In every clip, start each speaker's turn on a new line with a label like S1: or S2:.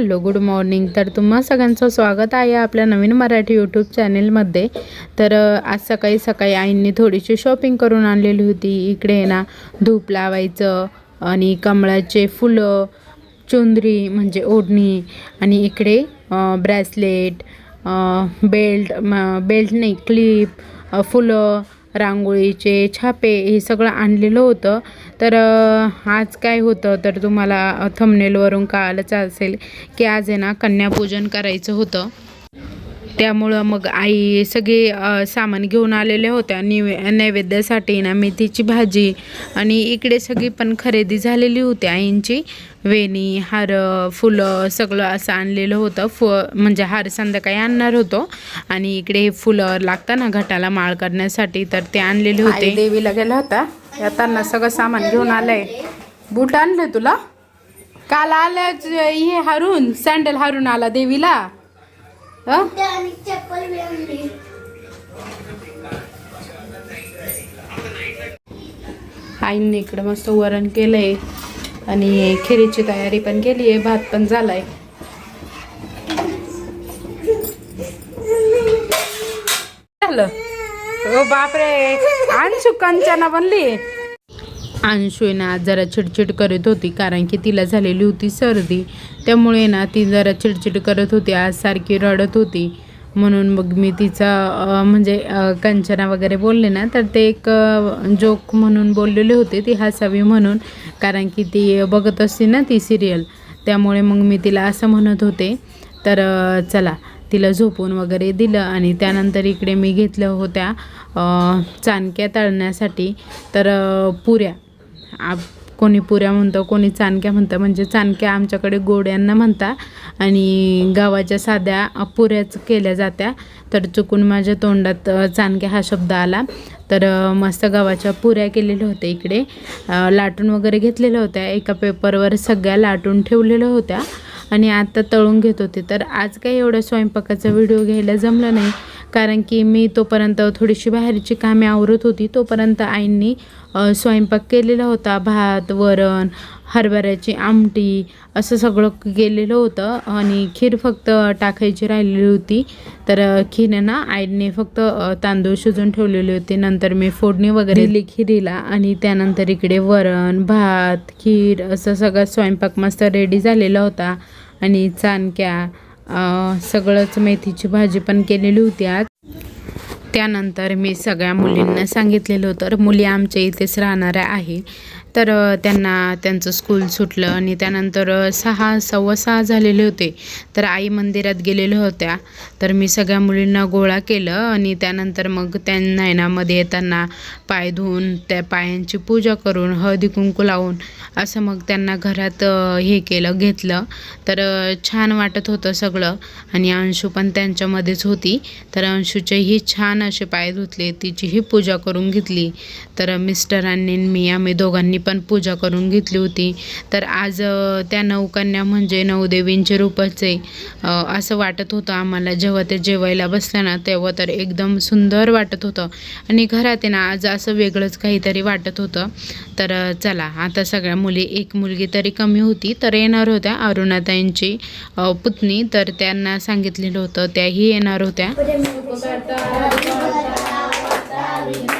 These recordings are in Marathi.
S1: Hello good morning. तर तुम्हा सगळ्यांचं स्वागत आहे आपल्या नवीन मराठी यूट्यूब चॅनेलमध्ये. तर आज सकाळी सकाळी आईंनी थोडीशी शॉपिंग करून आणलेली होती. इकडे आहे ना धूप लावायचं आणि कमळाचे फुलं चुंदरी म्हणजे ओढणी आणि इकडे ब्रॅसलेट बेल्ट बेल्ट नाही क्लिप फुलं रांगोळीचे छापे हे सगळं आणलेलं होतं. तर आज काय होतं तर तुम्हाला थंबनेलवरून कळालंच असेल की आज आहे ना कन्यापूजन करायचं होतं. त्यामुळं मग आई सगळे सामान घेऊन आलेल्या होत्या निवे नैवेद्यासाठी ना मेथीची भाजी आणि इकडे सगळी पण खरेदी झालेली होती आईंची. वेणी हार फुलं सगळं असं आणलेलं होतं. फ म्हणजे हार संध्याकाळी आणणार होतो. आणि इकडे हे फुलं लागतं ना घटाला माळ करण्यासाठी तर ते आणलेले होते. देवीला गेला होता येताना सगळं सामान घेऊन आलंय. बूट आणलं तुला? काल आलं हे हारून सँडल हारून आला देवीला हं?
S2: आणि चप्पल बी आणली
S1: आईने इकडं मस्त वरण केलंय. आणि खिरीची तयारी पण केली आहे भात पण झालाय. झालं? ओ बापरे अंशू कंचना बनली? अंशू आहे ना आज जरा चिडचिड करत होती कारण की तिला झालेली होती सर्दी. त्यामुळे ना ती जरा चिडचिड करत होती आज सारखी रडत होती. म्हणून मग मी तिचा म्हणजे कंचना वगैरे बोलले ना तर ते एक जोक म्हणून बोललेले होते ती हसावी म्हणून. कारण की ती बघत असते ना ती सिरियल त्यामुळे मग मी तिला असं म्हणत होते. तर चला तिला झोपून वगैरे दिलं आणि त्यानंतर इकडे मी घेतल्या होत्या चाणक्या तळण्यासाठी. तर पुऱ्या. आप कोणी पुऱ्या म्हणतं कोणी चाणक्या म्हणतं म्हणजे चाणक्या आमच्याकडे गोड्यांना म्हणता आणि गावाच्या साध्या पुऱ्याच केल्या जात्या. तर चुकून माझ्या तोंडात चाणक्या हा शब्द आला. तर मस्त गावाच्या पुऱ्या केलेल्या होत्या इकडे. लाटून वगैरे घेतलेल्या होत्या. एका पेपरवर सगळ्या लाटून ठेवलेल्या होत्या. आणि आता तळून घेत होते. तर आज काही एवढं स्वयंपाकाचा व्हिडिओ घ्यायला जमलं नाही. कारण की मी तोपर्यंत थोडीशी बाहेरची कामे आवरत होती. तोपर्यंत आईंनी स्वयंपाक केलेला होता. भात वरण हरभऱ्याची आमटी असं सगळं केलेलं होतं आणि खीर फक्त टाकायची राहिलेली होती. तर खीर ना आईने फक्त तांदूळ शिजून ठेवलेले होते. नंतर मी फोडणी वगैरे दिली खिरीला आणि त्यानंतर इकडे वरण भात खीर असं सगळं स्वयंपाक मस्त रेडी झालेला होता. आणि चाणक्या सगळंच मेथीची भाजी पण केलेली होती आज. त्यानंतर मी सगळ्या मुलींना सांगितलेलं होतं तर मुली आमच्या इथेच राहणाऱ्या आहे तर त्यांना त्यांचं स्कूल सुटलं आणि त्यानंतर सहा सव्वा सहा झालेले होते. तर आई मंदिरात गेलेल्या होत्या. तर मी सगळ्या मुलींना गोळा केलं आणि त्यानंतर मग त्यांना आहे येताना पाय धुवून त्या पायांची पूजा करून हळदी कुंकू लावून असं मग त्यांना घरात हे केलं घेतलं. तर छान वाटत होतं सगळं. आणि अंशू पण त्यांच्यामध्येच होती. तर अंशूचेही छान असे पाय धुतले तिचीही पूजा करून घेतली. तर मिस्टरांनी आणि मी आम्ही दोघांनी पण पूजा करून घेतली होती. तर आज त्या नवकन्या म्हणजे नवदेवींचे रूपच आहे असं वाटत होतं आम्हाला. जेव्हा ते जेवायला बसल्या ना तेव्हा तर एकदम सुंदर वाटत होतं. आणि घरात आहे ना आज असं वेगळंच काहीतरी वाटत होतं. तर चला आता सगळ्या मुली एक मुलगी तरी कमी होती तर येणार होत्या अरुणाताईंची पुतणी. तर त्यांना सांगितलेलं होतं त्याही येणार होत्या.
S3: Thank you.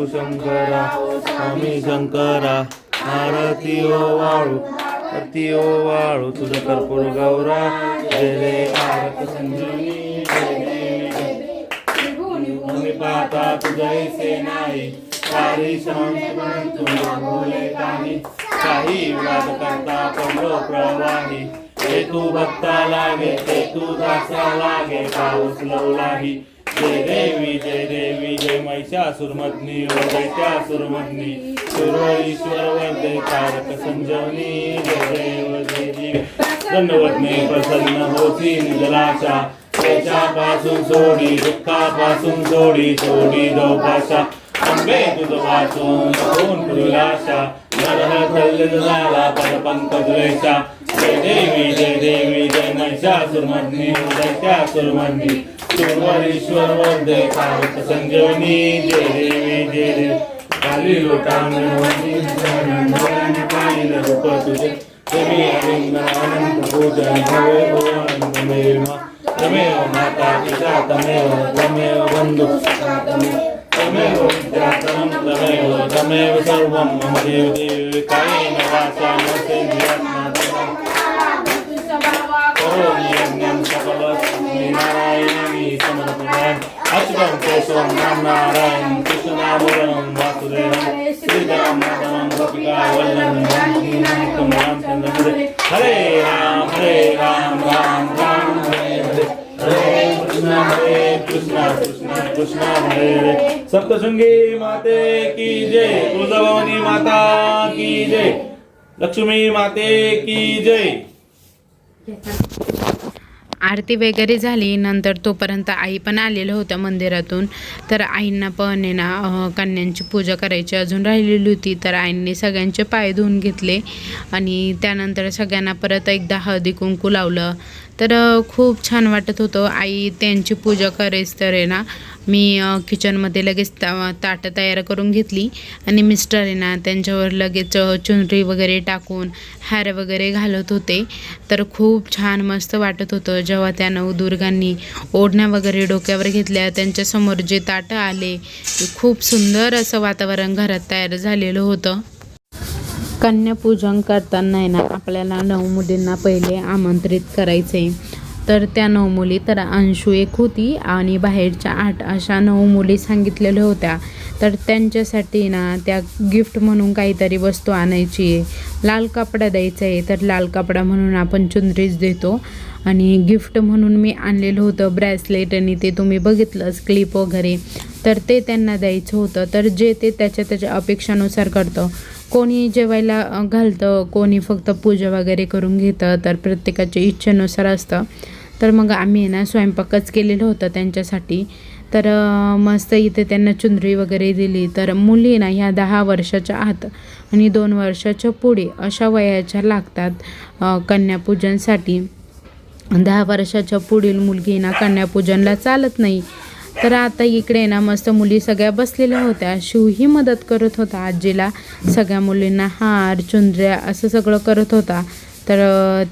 S3: देव जय शिवशंकरा स्वामी शंकरा. आरती ओ वाळू आरती ओ वाळू. तुझ कर्पूर गौरा जय जय आरत संजीवनी जय पाहता तुझे नाही. सारी शांत तुझ्या भोले काही काही वाद करता पडलो प्रवाही. हे तू भक्ता लागे ते तू दासा लागे पाऊस लवलाही. जय देवी जय देवी जय महिषासुरमधनी व दैत्यासुरमधनी सुर ईश्वर वंदे तारक संजीवनी जय देव जय जीव दंडवतने प्रसन्न होती निजलाशा त्याच्यापासून सोडी दुःखापासून सोडी सोडी दोपाशा अंबे तुझ वाचून होऊन तुलाशा नरह थल्ल झाला पर पंकज रेषा जय देवी जय देवी जय महिषासुरमधनी दैत्यासुरमधनी सुरवरीश्वर वंदे तारक संजीवनी जय देवी जय देव. खाली लोटांगणी पाहिलं रूप तुझे तुम्ही देवी अलिंगनानंद पूजन भवे भवानंदमेव तमेव माता पिता तमेव तमेव बंधु तमेव विद्यातरं तमेव तमेव सर्वं मम देव देव कायेन वाचा अच्युतं केशवं नाम नारायणं कृष्णनामवरणं वासुदेवं श्रीधरं माधवं गोपिका वल्लभं हरे राम हरे राम राम राम हरे हरे हरे कृष्ण हरे कृष्ण कृष्ण कृष्ण हरे हरे सप्तशृंगी माते की जय तुळजाभवानी माता की जय लक्ष्मी माते की जय
S1: आरती वगैरे झाली नंतर तोपर्यंत आई पण आलेल्या होत्या मंदिरातून. तर आईंना पण आहे ना कन्यांची पूजा करायची अजून राहिलेली होती. तर आईंनी सगळ्यांचे पाय धुवून घेतले आणि त्यानंतर सगळ्यांना परत एकदा हळदी कुंकू लावलं. तर खूप छान वाटत होतं. आई त्यांची पूजा करेस तर आहे ना मी किचनमध्ये लगेच ता ताटं तयार करून घेतली आणि मिस्टर आहे ना त्यांच्यावर लगेच चुनरी वगैरे टाकून हार वगैरे घालत होते. तर खूप छान मस्त वाटत होतं. जेव्हा त्या नवदुर्गांनी ओढण्या वगैरे डोक्यावर घेतल्या त्यांच्यासमोर जे ताटं आले खूप सुंदर असं वातावरण घरात तयार झालेलं होतं. कन्यापूजन करताना आहे ना आपल्याला नऊ मुलींना पहिले आमंत्रित करायचे तर त्या नऊ मुली तर अंशू एक होती आणि बाहेरच्या आठ अशा नऊ मुली सांगितलेल्या होत्या. तर त्यांच्यासाठी ना त्या गिफ्ट म्हणून काहीतरी वस्तू आणायची आहे. लाल कपडा द्यायचा आहे. तर लाल कपडा म्हणून आपण चुनरीच देतो. आणि गिफ्ट म्हणून मी आणलेलं होतं ब्रॅसलेट आणि ते तुम्ही बघितलंच क्लिप वगैरे. तर ते त्यांना द्यायचं होतं. तर जे ते त्याच्या त्याच्या अपेक्षानुसार करतं. कोणी जेवायला घालतं कोणी फक्त पूजा वगैरे करून घेतं तर प्रत्येकाच्या इच्छेनुसार असतं. तर मग आम्ही आहे ना स्वयंपाकच केलेलं होतं त्यांच्यासाठी. तर मस्त इथे त्यांना चुंदरी वगैरे दिली. तर मुली ना ह्या दहा वर्षाच्या आत आणि दोन वर्षाच्या पुढे अशा वयाच्या लागतात कन्यापूजनसाठी. दहा वर्षाच्या पुढील मुलगी ना कन्यापूजनला चालत नाही. तर आता इकडे ना मस्त मुली सगळ्या बसलेल्या होत्या. शिवही मदत करत होता आजीला. सगळ्या मुलींना हार चुंदऱ्या असं सगळं करत होता. तर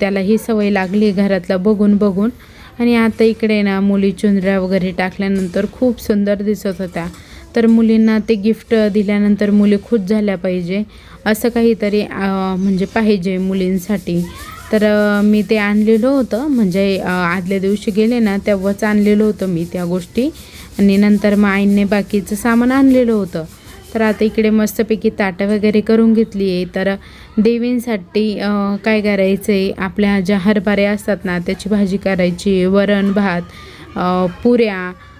S1: त्याला ही सवय लागली घरातलं बघून बघून. आणि आता इकडे ना मुली चुंदऱ्या वगैरे टाकल्यानंतर खूप सुंदर दिसत होत्या. तर मुलींना ते गिफ्ट दिल्यानंतर मुली खुश झाल्या पाहिजे. असं काहीतरी म्हणजे पाहिजे मुलींसाठी. तर मी ते आणलेलं होतं. म्हणजे आदल्या दिवशी गेले ना तेव्हाच आणलेलं होतं मी त्या गोष्टी. आणि नंतर मग आईने बाकीचं सामान आणलेलं होतं. तर आता इकडे मस्तपैकी ताटं वगैरे करून घेतली आहे तर देवींसाठी काय करायचं आहे आपल्या ज्या हरभऱ्या असतात ना त्याची भाजी करायची. वरण भात पुऱ्या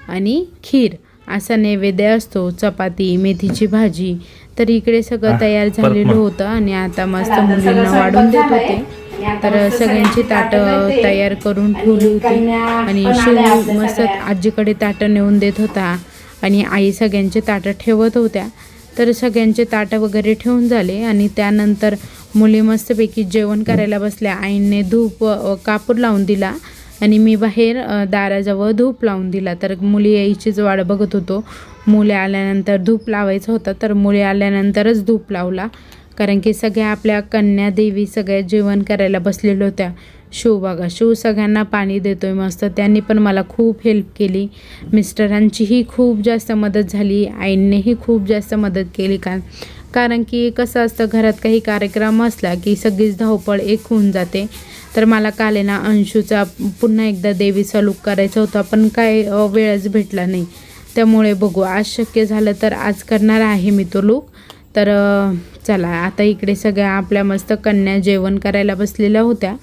S1: आणि खीर असा नैवेद्य असतो. चपाती मेथीची भाजी. तर इकडे सगळं तयार झालेलं होतं आणि आता मस्त मुलींना वाढून देत होते. तर सगळ्यांची ताटं तयार करून ठेवली होती. आणि शिव मस्त आजीकडे ताटं नेऊन देत होता. आणि आई सगळ्यांचे ताटं ठेवत होत्या. तर सगळ्यांचे ताटं वगैरे ठेवून झाले. आणि त्यानंतर मुली मस्तपैकी जेवण करायला बसल्या. आईने धूप कापूर लावून दिला. आणि मी बाहेर दाराजवळ धूप लावून दिला. तर मुली यायचीच वाट बघत होतो. मुले आल्यानंतर धूप लावायचं होतं. तर मुली आल्यानंतरच धूप लावला. कारण की सगळ्या आपल्या कन्या देवी सगळ्या जेवण करायला बसलेल्या होत्या. शिव बघा शिव सगळ्यांना पाणी देतोय मस्त. त्यांनी पण मला खूप हेल्प केली. मिस्टरांचीही खूप जास्त मदत झाली. आईंनीही खूप जास्त मदत केली कारण कारण की कसं असतं घरात काही कार्यक्रम असला की सगळीच धावपळ एक होऊन जाते. तर मला काल ना अंशूचा पुन्हा एकदा देवीचा लुक करायचा होता पण काय वेळच भेटला नाही. त्यामुळे बघू आज शक्य झालं तर आज करणार आहे मी तो लुक तर चला आता इकडे सगळ्या आपल्या मस्त कन्या जेवण करायला बसलेल्या होत्या.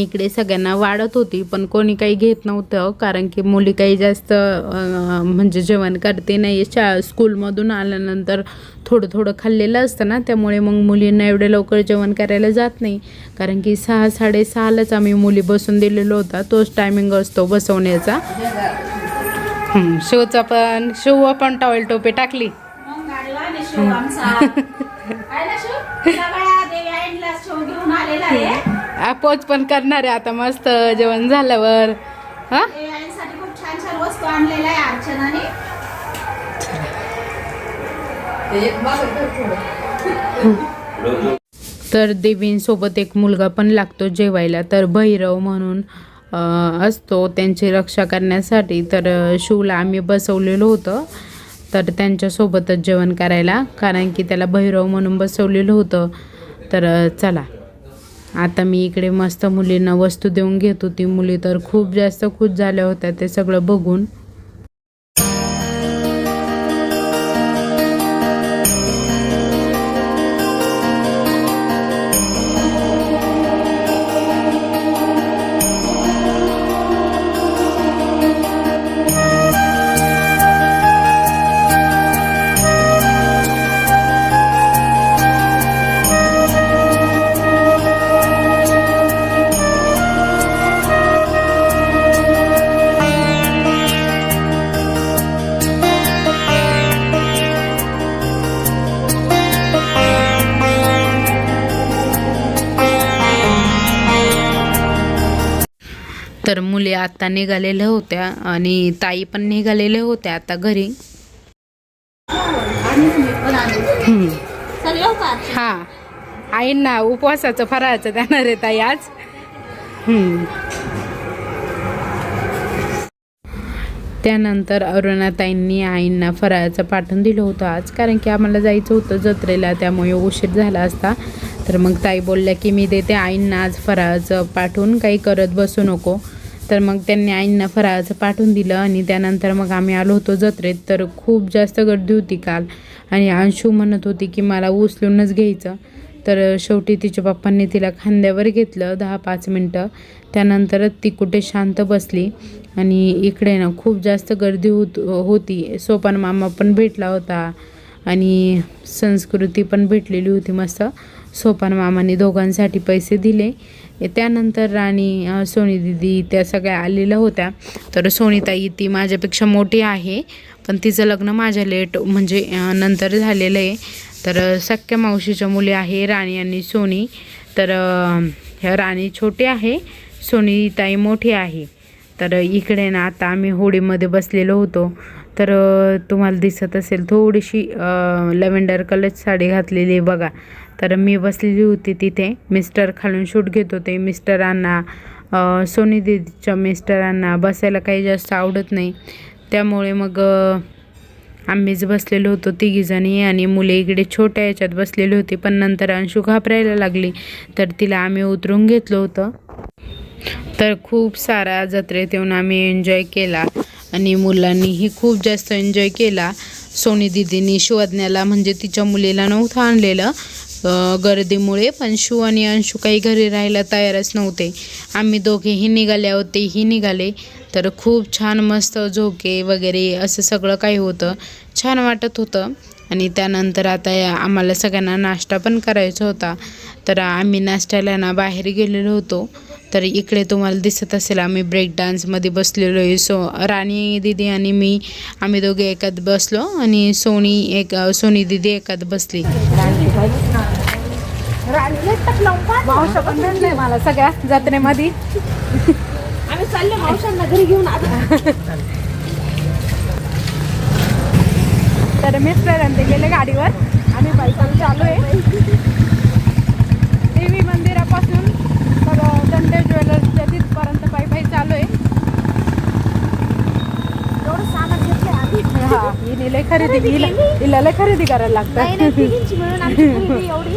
S1: मी इकडे सगळ्यांना वाढत होती पण कोणी काही घेत नव्हतं कारण की मुली काही जास्त म्हणजे जेवण करते नाही. शा स्कूलमधून आल्यानंतर थोडं थोडं खाल्लेलं असतं ना त्यामुळे मग मुलींना एवढे लवकर जेवण करायला जात नाही. कारण की सहा साडेसहालाच आम्ही मुली बसून दिलेलो होता तोच टायमिंग असतो बसवण्याचा. शिवचा पण शिव पण टॉवेल टोपी टाकली.
S4: घेऊन आलेला आहे.
S1: अपोज पण करणार आहे. आता मस्त जेवण झाल्यावर. हां?
S4: देवी आईसाठी खूप छान छान वस्तू आणलेल्या आहे अर्चनाने.
S1: तर देवींसोबत एक मुलगा पण लागतो जेवायला. तर भैरव म्हणून असतो. त्यांची रक्षा करण्यासाठी तर शिवला आम्ही बसवलेलं होतं. तर त्यांच्यासोबतच जेवण करायला. कारण की त्याला भैरव म्हणून बसवलेलं होतं. तर चला. आता मी इकडे मस्त मुलींना वस्तू देऊन घेत होती. मुली तर खूप जास्त खुश झाल्या होत्या. ते सगळं बघून तर मुले आता निघालेल्या होत्या आणि ताई पण निघालेल्या होत्या आता घरी. हा. आईंना उपवासाचं फराळाचं देणार आहे ताई आज. त्यानंतर अरुणाताईंनी आईंना फराळाचं पाठवून दिलं होतं आज. कारण की आम्हाला जायचं होतं जत्रेला त्यामुळे उशीर झाला असता. तर मग ताई बोलल्या की मी देते आईंना आज फराळाचं पाठवून काही करत बसू नको. तर मग त्यांनी आईंना फराळाचं पाठवून दिलं आणि त्यानंतर मग आम्ही आलो होतो जत्रेत. तर खूप जास्त गर्दी होती काल. आणि अंशू म्हणत होती की मला उचलूनच घ्यायचं. तर शेवटी तिच्या पप्पांनी तिला खांद्यावर घेतलं दहा पाच मिनटं. त्यानंतरच ती कुठे शांत बसली. आणि इकडे ना खूप जास्त गर्दी होत होती. सोपान मामा पण भेटला होता आणि संस्कृती पण भेटलेली होती मस्त. सोपान मामाने दोघांसाठी पैसे दिले. त्यानंतर राणी सोनी दिदी त्या सगळ्या आलेल्या होत्या. तर सोनीताई ती माझ्यापेक्षा मोठी आहे पण तिचं लग्न माझ्या लेट म्हणजे नंतर झालेलं आहे. तर सख्या मावशीच्या मुली आहे राणी आणि सोनी. तर ह्या राणी छोटी आहे सोनीताई मोठी आहे. तर इकडे ना आता आम्ही होडीमध्ये बसलेलो होतो. तर तुम्हाला दिसत असेल थोडीशी लव्हेंडर कलरची साडी घातलेली आहे बघा. तर मी बसलेली होती तिथे. मिस्टर खालून शूट घेत होते. मिस्टरांना सोनी दीदीच्या मिस्टरांना बसायला काही जास्त आवडत नाही. त्यामुळे मग आम्हीच बसलेलो होतो. तिघीजणी आणि मुले इकडे छोट्या याच्यात बसलेली होती. पण नंतर अंशू घाबरायला लागली. तर तिला आम्ही उतरून घेतलं होतं. तर खूप सारा जत्रेत येऊन आम्ही एन्जॉय केला. आणि मुलांनीही खूप जास्त एन्जॉय केला. सोनी दिदीनी शिवज्ञाला म्हणजे तिच्या मुलीला नव्हतं आणलेलं. गर्दीमुळे पण शिव आणि अंशू काही घरी राहायला तयारच नव्हते. आम्ही दोघेही निघाले होते ही निघाले. तर खूप छान मस्त झोके वगैरे असं सगळं काही होतं. छान वाटत होतं. आणि त्यानंतर आता या आम्हाला सगळ्यांना नाश्ता पण करायचा होता. तर आम्ही नाश्त्याला ना बाहेर गेलेलो होतो. तर इकडे तुम्हाला दिसत असेल आम्ही ब्रेक डान्समध्ये बसलेलो आहे. सो राणी दिदी आणि मी आम्ही दोघे एकात बसलो आणि सोनी एक सोनी दिदी एकात बसली.
S4: मावशा पण भेटलंय मला सगळ्या जत्रेमध्ये आम्ही चालले मावशांना घरी घेऊन आता तर मिस्टर ते गेले गाडीवर आम्ही बाईकाला चालू आहे देवी मंदिरापासून तर दंडे ज्वेलर्सच्या तिथपर्यंत पायी पायी चालू आहे एवढं सामान घेतलंय आम्ही हा हिने लय खरेदी लय खरेदी करायला
S2: नाही
S4: लागतं.
S2: नाही तिघींची मिळून आमची खरेदी एवढी.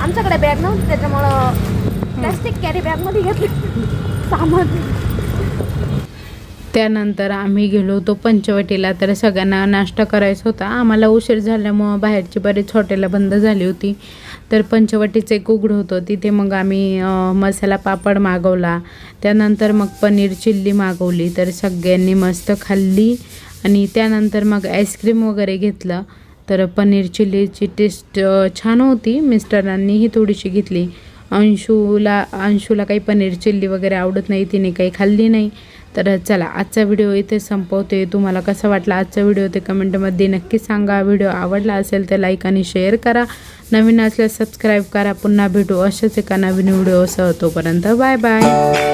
S2: आमच्याकडे बॅग नव्हती त्याच्यामुळं प्लॅस्टिक कॅरी बॅगमध्ये घेतली. सामान.
S1: त्यानंतर आम्ही गेलो होतो पंचवटीला तर सगळ्यांना नाश्ता करायचा होता. आम्हाला उशीर झाल्यामुळं बाहेरची बरीच हॉटेलं बंद झाली होती. तर पंचवटीचं एक उघडं होतं. तिथे मग आम्ही मसाला पापड मागवला. त्यानंतर मग पनीर चिल्ली मागवली. तर सगळ्यांनी मस्त खाल्ली. आणि त्यानंतर मग आईस्क्रीम वगैरे घेतलं. तर पनीर चिल्लीची टेस्ट छान होती. मिस्टरांनीही थोडीशी घेतली. अंशूला अंशूला काही पनीर चिल्ली वगैरे आवडत नाही. तिने काही खाल्ली नाही. तर चला आजचा व्हिडिओ इथे संपवते. तुम्हाला कसा वाटला आजचा व्हिडिओ ते कमेंटमध्ये नक्की सांगा. व्हिडिओ आवडला असेल तर लाईक आणि शेअर करा. नवीन असल्यास सबस्क्राईब करा. पुन्हा भेटू अशाच एका नवीन व्हिडिओसह. तोपर्यंत बाय बाय